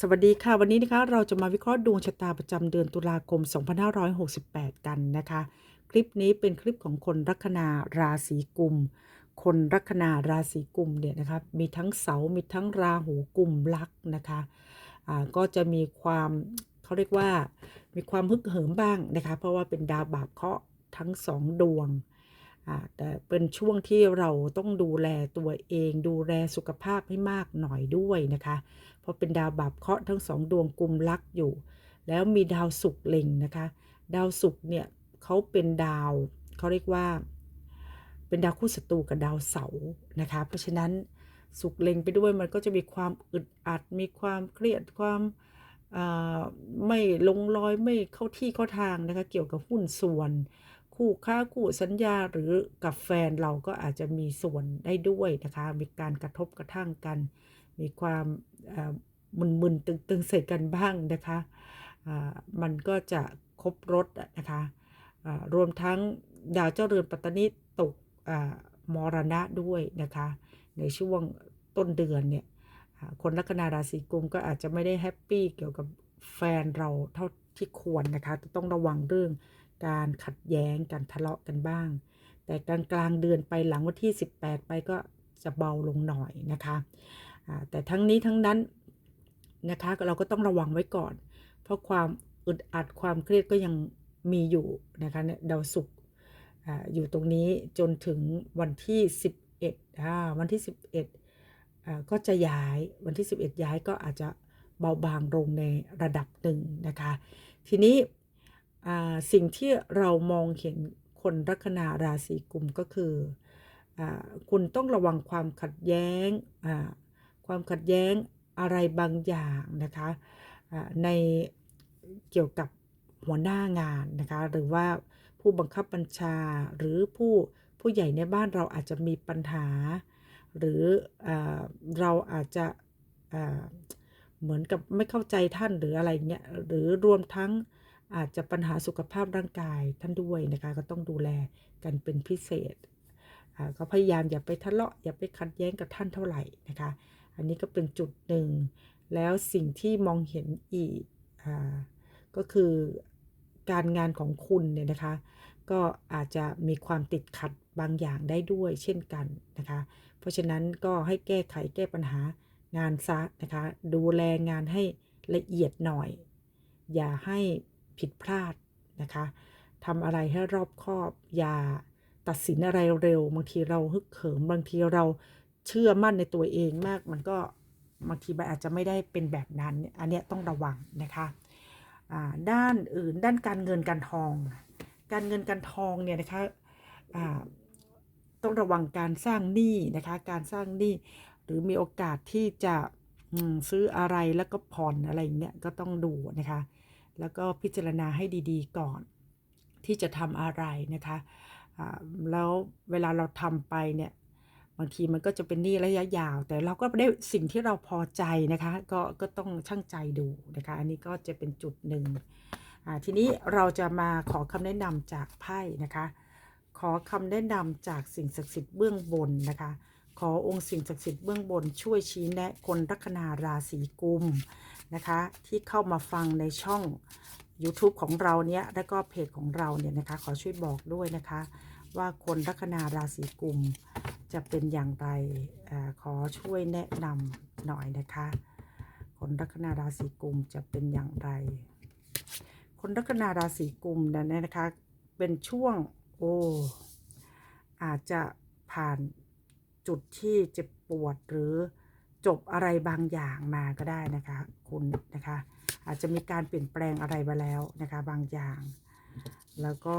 สวัสดีค่ะ วันนี้นะคะเราจะมาวิเคราะห์ดวงชะตาประจำเดือนตุลาคม 2568 กันนะคะ คลิปนี้เป็นคลิปของคนลัคนาราศีกุม คนลัคนาราศีกุมเนี่ยนะคะมีทั้งเสา มีทั้งราหูกุมลักนะคะอ่าก็จะมีความเขาเรียกว่ามีความฮึกเหิมบ้างนะคะ เพราะว่าเป็นดาวบาปเคราะห์ทั้งสองดวง แต่เป็นช่วงที่เราต้องดูแลตัวเอง ดูแลสุขภาพให้มากหน่อยด้วยนะคะเพราะเป็นดาวบาปเคราะห์ทั้งสองดวงกลุ่มลักอยู่ แล้วมีดาวศุกร์เล็งนะคะ ดาวศุกร์เนี่ยเขาเป็นดาวเขาเรียกว่า เป็นดาวคู่ศัตรูกับดาวเสาร์นะคะ เพราะฉะนั้นสุกร์เล็งไปด้วยมันก็จะมีความอึดอัด มีความเครียดความไม่ลงรอยไม่เข้าที่เข้าทางนะคะ เกี่ยวกับหุ้นส่วน คู่ค้าคู่สัญญาหรือกับแฟนเราก็อาจจะมีส่วนได้ด้วยนะคะ มีการกระทบกระทั่งกัน มีความมึนๆตึงๆใส่กันบ้างนะคะมันก็จะครบรถนะคะรวมทั้งดาวเจ้าเรือนปัตตานีตกอ่ามรณะด้วยนะคะ ในช่วงต้นเดือนเนี่ยคนลัคนาราศีกุมก็อาจจะไม่ได้แฮปปี้เกี่ยวกับแฟนเราเท่าที่ควรนะคะ ต้องระวังเรื่อง การขัดแย้งการทะเลาะกันบ้าง แต่กลางกลางเดือนไปหลังวันที่ 18 ไปก็จะเบาลงหน่อยนะคะแต่ทั้งนี้ทั้งนั้นนะคะเราก็ต้องระวังไว้ก่อน เพราะความอึดอัดความเครียดก็ยังมีอยู่นะคะเนี่ยดาวศุกร์อยู่ตรงนี้จนถึงวันที่ 11อ่าวันที่ 11อ่าก็จะย้ายวันที่ 11 ย้ายก็อาจจะเบาบางลงในระดับหนึ่งนะคะ ทีนี้ สิ่งที่เรามองเห็นคนลัคนาราศีกุมก็คืออคุณต้องระวังความขัดแย้งความขัดแย้งอะไรบางอย่างนะคะในเกี่ยวกับหัวหน้างานนะคะหรือว่าผู้บังคับบัญชาหรือผู้ผู้ใหญ่ในบ้านเราอาจจะมีปัญหา หรืออเราอาจจะเหมือนกับไม่เข้าใจท่านหรืออะไรเงี้ยหรือรวมทั้ง อาจจะปัญหาสุขภาพร่างกายท่านด้วยนะคะก็ต้องดูแลกันเป็นพิเศษอ่าก็พยายามอย่าไปทะเลาะอย่าไปขัดแย้งกับท่านเท่าไหร่นะคะ อันนี้ก็เป็นจุดหนึ่ง แล้วสิ่งที่มองเห็นอีกอก็คือการงานของคุณเนี่ยนะคะ ก็อาจจะมีความติดขัดบางอย่างได้ด้วยเช่นกันนะคะ เพราะฉะนั้นก็ให้แก้ไขแก้ปัญหางานซะนะคะ ดูแลงานให้ละเอียดหน่อย อย่าให้ ผิดพลาดนะคะทำอะไรให้รอบคอบ อย่าตัดสินอะไรเร็ว บางทีเราฮึกเหิมบางทีเราเชื่อมั่นในตัวเองมาก มันก็บางทีมันอาจจะไม่ได้เป็นแบบนั้น อันเนี้ยต้องระวังนะคะด้านอื่นด้านการเงินการทอง การเงินการทองเนี่ยนะคะต้องระวังการสร้างหนี้นะคะการสร้างหนี้หรือมีโอกาสที่จะซื้ออะไรแล้วก็ผ่อนอะไรอย่างเงี้ยก็ต้องดูนะคะ แล้วก็พิจารณาให้ดีๆ ก่อน ที่จะทำอะไรนะคะแล้วเวลาเราทำไปเนี่ยบางทีมันก็จะเป็นหนี้ระยะยาว แต่เราก็ได้สิ่งที่เราพอใจนะคะ ก็ก็ต้องชั่งใจดูนะคะ อันนี้ก็จะเป็นจุดหนึ่งทีนี้เราจะมาขอคำแนะนำจากไพ่นะคะ ขอคำแนะนำจากสิ่งศักดิ์สิทธิ์เบื้องบนนะคะ ขอองค์สิ่งศักดิ์สิทธิ์เบื้องบนช่วยชี้แนะคนลัคนาราศีกุมนะคะ ที่เข้ามาฟังในช่อง YouTube ของเราเนี้ย และก็เพจของเราเนี่ยนะคะ ขอช่วยบอกด้วยนะคะ ว่าคนลัคนาราศีกุมจะเป็นอย่างไรอขอช่วยแนะนำหน่อยนะคะ คนลัคนาราศีกุมจะเป็นอย่างไร คนลัคนาราศีกุมนั้นนะคะ เป็นช่วงโอ้อาจจะผ่าน จุดที่เจ็บปวดหรือจบอะไรบางอย่างมาก็ได้นะคะคุณนะคะ อาจจะมีการเปลี่ยนแปลงอะไรมาแล้วนะคะบางอย่าง แล้วก็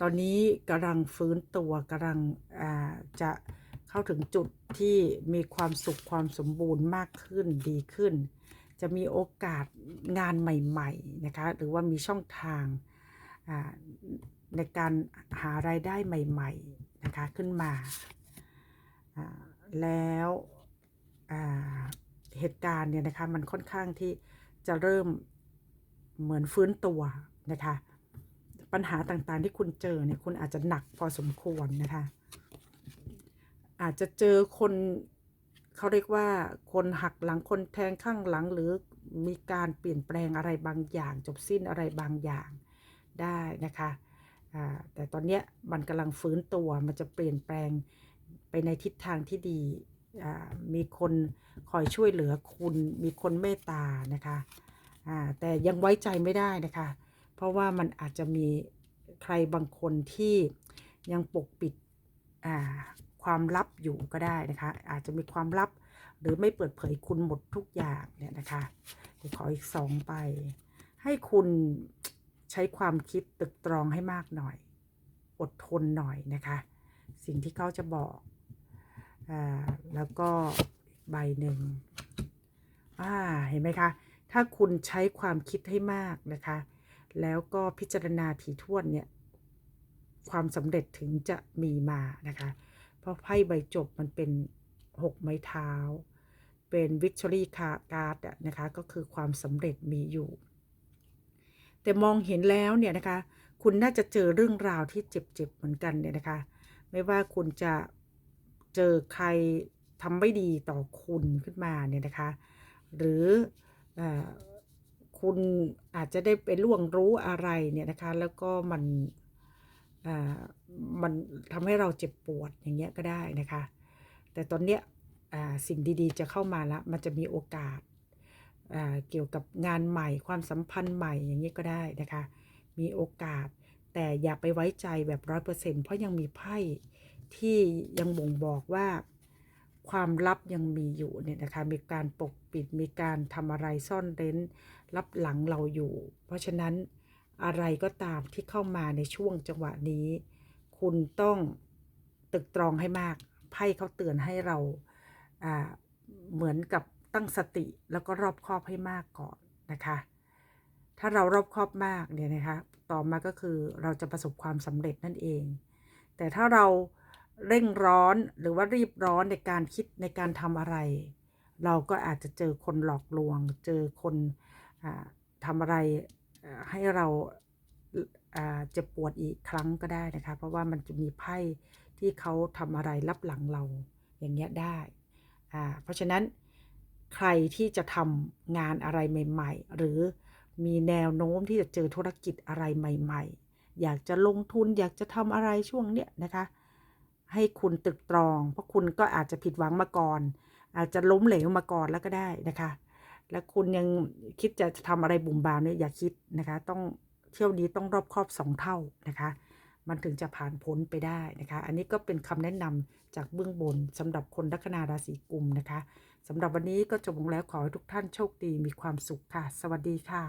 ตอนนี้กำลังฟื้นตัวกำลังจะเข้าถึงจุดที่มีความสุขความสมบูรณ์มากขึ้นดีขึ้น จะมีโอกาสงานใหม่ๆนะคะหรือว่ามีช่องทางในการหารายได้ใหม่ ๆ นะคะขึ้นมา แล้วเหตุการณ์เนี่ยนะคะมันค่อนข้างที่จะเริ่มเหมือนฟื้นตัวนะคะ ปัญหาต่างๆที่คุณเจอเนี่ยคุณอาจจะหนักพอสมควรนะคะ อาจจะเจอคนเขาเรียกว่าคนหักหลังคนแทงข้างหลังหรือมีการเปลี่ยนแปลงอะไรบางอย่าง จบสิ้นอะไรบางอย่างได้นะคะ แต่ตอนเนี้ยมันกำลังฟื้นตัวมันจะเปลี่ยนแปลงไปในทิศทางที่ดีมีคนคอยช่วยเหลือคุณ มีคนเมตตานะคะแต่ยังไว้ใจไม่ได้นะคะ เพราะว่ามันอาจจะมีใครบางคนที่ยังปกปิดความลับอยู่ก็ได้นะคะ อาจจะมีความลับหรือไม่เปิดเผยคุณหมดทุกอย่างเนี่ยนะคะขออีกสองไป ให้คุณ ช้ความคิดตึกตรองให้มากหน่อย อดทนหน่อยนะคะ สิ่งที่เขาจะบอกอแล้วก็ใบหนึ่งอ่าเห็นไหมคะ ถ้าคุณใช้ความคิดให้มากนะคะ แล้วก็พิจารณาถี่ถ้วนเนี่ย ความสำเร็จถึงจะมีมานะคะ เพราะไพ่ใบจบมันเป็นหกไม้เท้า เป็น victory card อะนะคะ ก็คือความสำเร็จมีอยู่ แต่มองเห็นแล้วเนี่ยนะคะ คุณน่าจะเจอเรื่องราวที่เจ็บๆเหมือนกันเนี่ยนะคะ ไม่ว่าคุณจะเจอใครทำไม่ดีต่อคุณขึ้นมาเนี่ยนะคะ หรืออคุณอาจจะได้ไปล่วงรู้อะไรเนี่ยนะคะ แล้วก็มันมันทำให้เราเจ็บปวดอย่างเงี้ยก็ได้นะคะ แต่ตอนเนี้ยสิ่งดีๆจะเข้ามาแล้วมันจะมีโอกาส เกี่ยวกับงานใหม่ ความสัมพันธ์ใหม่อย่างนี้ก็ได้นะคะ มีโอกาส แต่อย่าไปไว้ใจแบบร้อยเปอร์เซ็นต์เพราะยังมีไพ่ที่ยังบ่งบอกว่า ความลับยังมีอยู่เนี่ยนะคะ มีการปกปิด มีการทำอะไรซ่อนเร้นรับหลังเราอยู่ เพราะฉะนั้นอะไรก็ตามที่เข้ามาในช่วงจังหวะนี้ คุณต้องตึกตรองให้มาก ไพ่เขาเตือนให้เราเหมือนกับ ตั้งสติแล้วก็รอบคอบให้มากก่อนนะคะ ถ้าเรารอบคอบมากเนี่ยนะคะต่อมาก็คือเราจะประสบความสำเร็จนั่นเอง แต่ถ้าเราเร่งร้อนหรือว่ารีบร้อนในการคิดในการทำอะไร เราก็อาจจะเจอคนหลอกลวง เจอคนอ่าทำอะไรให้เราเจ็บปวดอีกครั้งก็ได้นะคะ เพราะว่ามันจะมีไพ่ที่เขาทำอะไรรับหลังเราอย่างเงี้ยได้ เพราะฉะนั้น ใครที่จะทำงานอะไรใหม่ ๆ หรือมีแนวโน้มที่จะเจอธุรกิจอะไรใหม่ ๆ อยากจะลงทุนอยากจะทำอะไรช่วงเนี้ยนะคะ ให้คุณตึกตรอง เพราะคุณก็อาจจะผิดหวังมาก่อน อาจจะล้มเหลวมาก่อนแล้วก็ได้นะคะ และคุณยังคิดจะทำอะไรบุ่มบามเนี่ยอย่าคิดนะคะ ต้องเที่ยวนี้ต้องรอบครอบสองเท่านะคะมันถึงจะผ่านพ้นไปได้นะคะ อันนี้ก็เป็นคำแนะนำจากเบื้องบนสำหรับคนลัคนาราศีกุมนะคะ สำหรับวันนี้ก็จบลงแล้วขอให้ทุกท่านโชคดีมีความสุขค่ะ สวัสดีค่ะ